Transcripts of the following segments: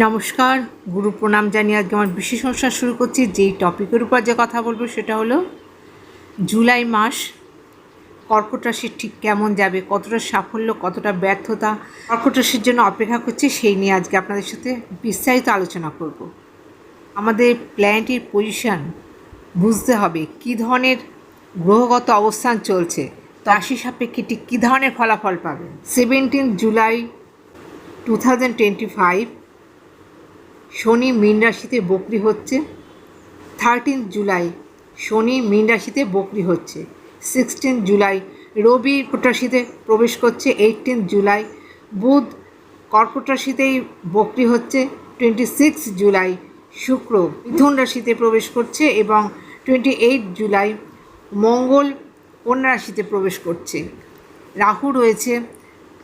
নমস্কার, গুরু প্রণাম জানিয়ে আজকে আমার বিশেষ অনুষ্ঠান শুরু করছি। যেই টপিকের উপর যে কথা বলব সেটা হলো, জুলাই মাস, কর্কট রাশির ঠিক কেমন যাবে, কতটা সাফল্য, কতটা ব্যর্থতা, কর্কট রাশির জন্য অপেক্ষা করছি, সেই নিয়ে আজকে আপনাদের সাথে বিস্তারিত আলোচনা করব। আমাদের প্ল্যানেটের পজিশন বুঝতে হবে, কী ধরনের গ্রহগত অবস্থান চলছে, রাশি সাপেক্ষে ঠিক কী ধরনের ফলাফল পাবে। Seventeen July two thousand twenty five শনি মীন রাশিতে বকরি হচ্ছে। থার্টিন জুলাই, শনি মীন রাশিতে বকরি হচ্ছে। সিক্সটিন জুলাই, রবি রাশিতে প্রবেশ করছে। এইটিন জুলাই, বুধ কর্কট রাশিতেই বকরি হচ্ছে। টোয়েন্টি সিক্স জুলাই, শুক্র মিথুন রাশিতে প্রবেশ করছে এবং টোয়েন্টি এইট জুলাই, মঙ্গল কন্যা রাশিতে প্রবেশ করছে। রাহু রয়েছে,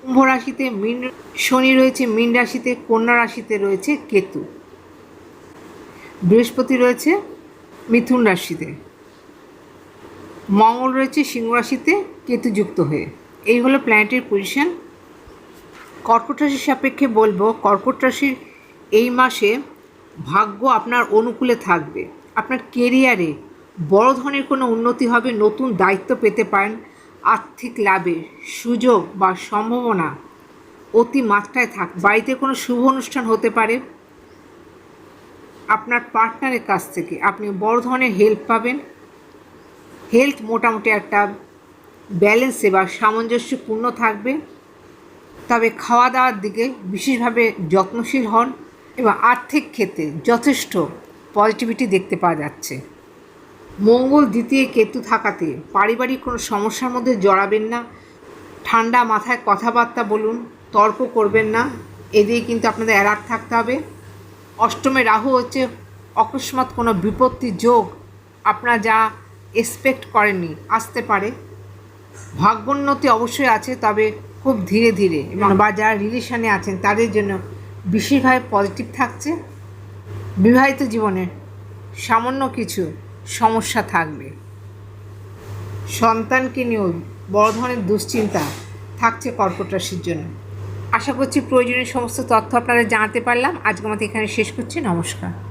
কুম্ভ রাশিতে মীন, শনি রয়েছে, মীন রাশিতে কন্যা রাশিতে রয়েছে কেতু। বৃহস্পতি রয়েছে মিথুন রাশিতে। মঙ্গল রয়েছে সিংহ রাশিতে কেতু যুক্ত হয়ে। এই হলো প্ল্যানেটের পজিশন কর্কট রাশির সাপেক্ষে বলব, কর্কট রাশির এই মাসে ভাগ্য আপনার অনুকূলে থাকবে। আপনার কেরিয়ারে বড় ধরনের কোনো উন্নতি হবে, নতুন দায়িত্ব পেতে পারেন, আর্থিক লাভের সুযোগ বা সম্ভাবনা অতি মাত্রায় থাক বাড়িতে কোনো শুভ অনুষ্ঠান হতে পারে আপনার পার্টনারের কাছ থেকে আপনি বড় ধরনের হেল্প পাবেন। হেলথ মোটামুটি একটা ব্যালেন্সে বা সামঞ্জস্যপূর্ণ থাকবে। তবে খাওয়া দাওয়ার দিকে বিশেষভাবে যত্নশীল হন এবং আর্থিক ক্ষেত্রে যথেষ্ট পজিটিভিটি দেখতে পাওয়া যাচ্ছে। মঙ্গল দ্বিতীয় কেতু থাকাতে পারিবারিক কোনো সমস্যার মধ্যে জড়াবেন না। ঠান্ডা মাথায় কথাবার্তা বলুন, তর্ক করবেন না। এদিকে কিন্তু আপনাদের অ্যালার্ট থাকতে হবে। অষ্টমে রাহু হচ্ছে অকস্মাৎ কোনো বিপত্তি যোগ। আপনারা যা এক্সপেক্ট করেননি, আসতে পারে। ভাগ্যোন্নতি অবশ্যই আছে, তবে খুব ধীরে ধীরে এবং বা যারা রিলেশানে আছেন, তাদের জন্য বেশিরভাগ পজিটিভ থাকছে। বিবাহিত জীবনে সামান্য কিছু সমস্যা থাকবে। সন্তানকে নিয়েও বড় ধরনের দুশ্চিন্তা থাকছে কর্কট রাশির জন্য। আশা করছি প্রয়োজনীয় সমস্ত তথ্য আপনারা জানাতে পারলাম। আজকে আমাদের এখানে শেষ করছি। নমস্কার।